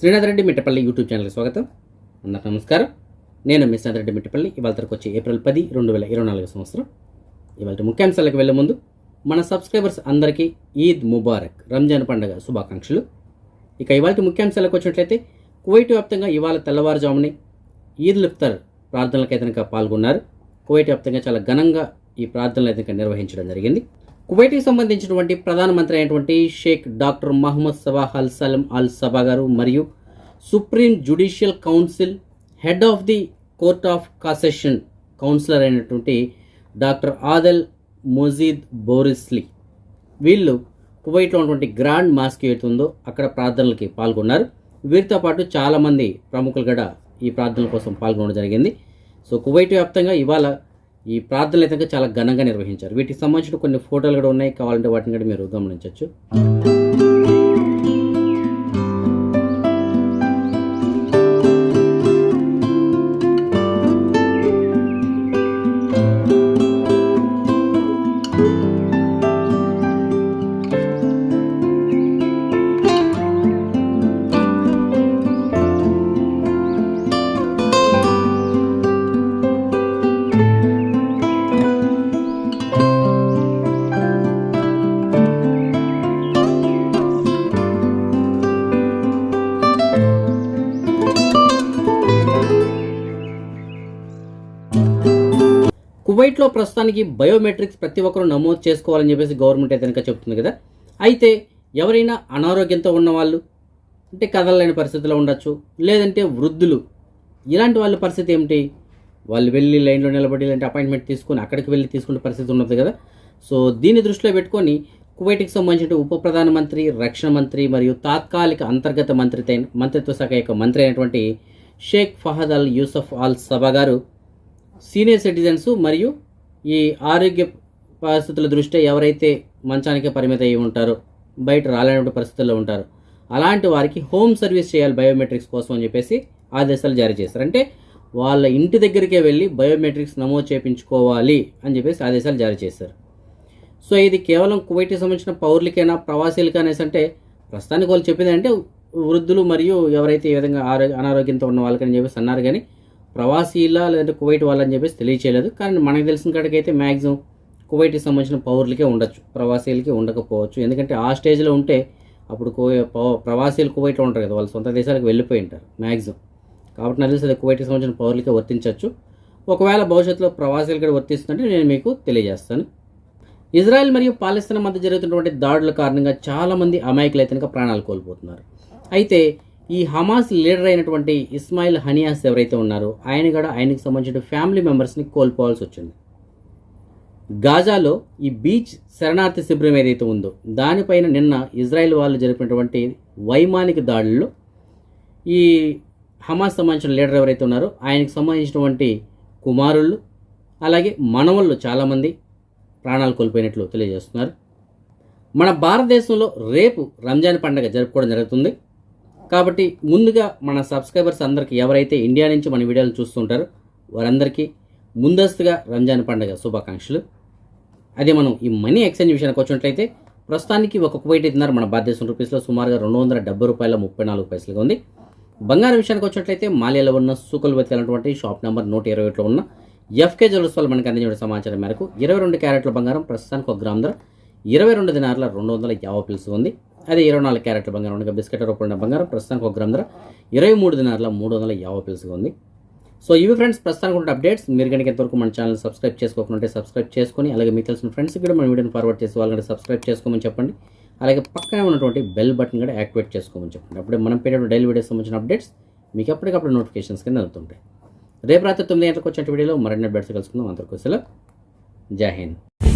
Srinath Reddy Mittapalli YouTube ఛానల్కి స్వాగతం. అందరికీ నమస్కారం. నేను మీ శ్రీనాథ్ రెడ్డి మిట్టపల్లి. ఇవాళ తరకు ఏప్రిల్ పది రెండు వేల ఇరవై నాలుగు సంవత్సరం. ఇవాళ ముఖ్యాంశాలకు వెళ్ళే ముందు మన సబ్స్క్రైబర్స్ అందరికీ ఈద్ ముబారక్ రంజాన్ పండుగ శుభాకాంక్షలు. ఇక ఇవాళ ముఖ్యాంశాలకు వచ్చినట్లయితే కువైట్ వ్యాప్తంగా ఇవాళ తెల్లవారుజాముని ఈద్ ఇఫ్తార్ ప్రార్థనలకు అయితే పాల్గొన్నారు. కువైట్ వ్యాప్తంగా చాలా ఘనంగా ఈ ప్రార్థనలు అయితే నిర్వహించడం జరిగింది. కువైట్కి సంబంధించినటువంటి ప్రధానమంత్రి అయినటువంటి Sheikh doctor Mohammad Sabah Al Salam Al Saba గారు మరియు supreme judicial council head of the court of cassation councillor అయినటువంటి డాక్టర్ ఆదల్ మొజీద్ బోరిస్లీ. వీళ్ళు కువైట్లో ఉన్నటువంటి గ్రాండ్ మాస్క్ ఏతుందో ఉందో అక్కడ ప్రార్థనలకి పాల్గొన్నారు. వీరితో పాటు చాలామంది ప్రముఖులు కూడా ఈ ప్రార్థనల కోసం పాల్గొనడం జరిగింది. సో కువైట్ వ్యాప్తంగా ఇవాళ ఈ ప్రార్థనలు అయితే చాలా ఘనంగా నిర్వహించారు. వీటికి సంబంధించిన కొన్ని ఫోటోలు కూడా ఉన్నాయి. కావాలంటే వాటిని కూడా మీరు గమనించవచ్చు. కువైట్లో ప్రస్తుతానికి బయోమెట్రిక్స్ ప్రతి ఒక్కరూ నమోదు చేసుకోవాలని చెప్పేసి గవర్నమెంట్ అయితే కనుక చెప్తుంది కదా. అయితే ఎవరైనా అనారోగ్యంతో ఉన్నవాళ్ళు అంటే కదలలేని పరిస్థితిలో ఉండొచ్చు లేదంటే వృద్ధులు ఇలాంటి వాళ్ళ పరిస్థితి ఏమిటి? వాళ్ళు వెళ్ళి లైన్లో నిలబడి ఇలాంటి అపాయింట్మెంట్ తీసుకొని అక్కడికి వెళ్ళి తీసుకునే పరిస్థితి ఉన్నది కదా. సో దీన్ని దృష్టిలో పెట్టుకొని కువైట్కి సంబంధించిన ఉప ప్రధానమంత్రి రక్షణ మంత్రి మరియు తాత్కాలిక అంతర్గత మంత్రిత మంత్రిత్వ శాఖ యొక్క మంత్రి అయినటువంటి షేక్ ఫహద్ అల్ యూసఫ్ అల్ సబా గారు సీనియర్ సిటిజన్స్ మరియు ఈ ఆరోగ్య పరిస్థితుల దృష్ట్యా ఎవరైతే మంచానికే పరిమిత అయి ఉంటారో బయట రాలేనటువంటి పరిస్థితుల్లో ఉంటారు అలాంటి వారికి హోమ్ సర్వీస్ చేయాలి బయోమెట్రిక్స్ కోసం అని చెప్పేసి ఆదేశాలు జారీ చేశారు. అంటే వాళ్ళ ఇంటి దగ్గరికే వెళ్ళి బయోమెట్రిక్స్ నమోదు చేయించుకోవాలి అని చెప్పేసి ఆదేశాలు జారీ చేశారు. సో ఇది కేవలం కువైట్కి సంబంధించిన పౌరులకైనా ప్రవాసీలకైనా అంటే ప్రస్తుతానికి వాళ్ళు చెప్పింది అంటే వృద్ధులు మరియు ఎవరైతే ఈ విధంగా ఆరోగ్య అనారోగ్యంతో ఉన్న వాళ్ళకని చెప్పేసి అన్నారు కానీ ప్రవాసీలా లేదంటే కువైట్ వాళ్ళని చెప్పేసి తెలియచేయలేదు. కానీ మనకు తెలిసిన కాడికైతే మ్యాక్సిమం కువైట్కి సంబంధించిన పౌరులకే ఉండొచ్చు. ప్రవాసీలకి ఉండకపోవచ్చు. ఎందుకంటే ఆ స్టేజ్లో ఉంటే అప్పుడు కువై ప్రవాసీలు కువైట్లో ఉంటారు కదా వాళ్ళు సొంత దేశాలకు వెళ్ళిపోయి ఉంటారు మ్యాక్సిమం కాబట్టి నాకు తెలిసి అది కువైట్కి సంబంధించిన పౌరులకే వర్తించవచ్చు. ఒకవేళ భవిష్యత్తులో ప్రవాసీలు కూడా వర్తిస్తుంటే నేను మీకు తెలియజేస్తాను. ఇజ్రాయెల్ మరియు పాలస్తీనా మధ్య జరుగుతున్నటువంటి దాడుల కారణంగా చాలామంది అమాయకులు అయితే ప్రాణాలు కోల్పోతున్నారు. అయితే ఈ హమాస్ లీడర్ అయినటువంటి ఇస్మాయిల్ హనియాస్ ఎవరైతే ఉన్నారో ఆయన కూడా ఆయనకి సంబంధించిన ఫ్యామిలీ మెంబర్స్ని కోల్పోవాల్సి వచ్చింది. గాజాలో ఈ బీచ్ శరణార్థి శిబిరం ఏదైతే ఉందో దానిపైన నిన్న ఇజ్రాయెల్ వాళ్ళు జరిపినటువంటి వైమానిక దాడుల్లో ఈ హమాస్ సంబంధించిన లీడర్ ఎవరైతే ఉన్నారో ఆయనకు సంబంధించినటువంటి కుమారుళ్ళు అలాగే మనవళ్ళు చాలామంది ప్రాణాలు కోల్పోయినట్లు తెలియజేస్తున్నారు. మన భారతదేశంలో రేపు రంజాన్ పండుగ జరుపుకోవడం జరుగుతుంది. కాబట్టి ముందుగా మన సబ్స్క్రైబర్స్ అందరికీ ఎవరైతే ఇండియా నుంచి మన వీడియోలు చూస్తుంటారో వారందరికీ ముందస్తుగా రంజాన్ పండుగ శుభాకాంక్షలు. అదే మనం ఈ మనీ ఎక్స్చేంజ్ విషయానికి వచ్చినట్లయితే ప్రస్తుతానికి ఒక కువైట్ ఇస్తున్నారు మన భారతదేశం రూపీస్లో సుమారుగా రెండు వందల డెబ్బై రూపాయల ముప్పై నాలుగు పైసలుగా ఉంది. బంగారం విషయానికి వచ్చినట్లయితే మాలియాలో ఉన్న సూకల్వతి అనేటువంటి షాప్ నెంబర్ నూట ఇరవై ఒకటిలో ఉన్న ఎఫ్కే జ్యువెల్స్ వాళ్ళు మనకి అందించిన సమాచారం మేరకు ఇరవై రెండు క్యారెట్ల బంగారం ప్రస్తుతానికి ఒక గ్రామ్ ధర ఇరవై రెండు దినారుల రెండు వందల యాభై పిలుసు ఉంది. అదే ఇరవై నాలుగు క్యారెట్ల బంగారం ఉండగా బిస్కెట్ రూపంలో బంగారం ప్రస్తుతానికి ఒక గ్రామ్ ధర ఇరవై మూడు దినార్ల మూడు వందల యాభై పిలుసుగా ఉంది. సో ఇవి ఫ్రెండ్స్ ప్రస్తుతానికి ఉన్న అప్డేట్స్ మీరు కనుక ఎంతవరకు మన ఛానల్ సబ్స్క్రైబ్ చేసుకోకుండా సబ్స్క్రైబ్ చేసుకొని అలాగే మీకు తెలిసిన ఫ్రెండ్స్కి కూడా మన వీడియోని ఫార్వర్డ్ చేసి వాళ్ళని సబ్స్క్రైబ్ చేసుకోమని చెప్పండి. అలాగే పక్కనే ఉన్నటువంటి బెల్ బటన్ కూడా యాక్టివేట్ చేసుకోమని చెప్పండి. అప్పుడే మనం పెట్టే డైలీ వీడియోస్ సంబంధించిన అప్డేట్స్ మీకు ఎప్పటికప్పుడు నోటిఫికేషన్స్ కింద అందుతుంటాయి. రేపు రాత్రి తొమ్మిది గంటలకు వచ్చే వీడియోలో మరిన్ని అప్డేట్స్ కలుసుకుందాం. అందరికీ సెలవు. జై హింద్.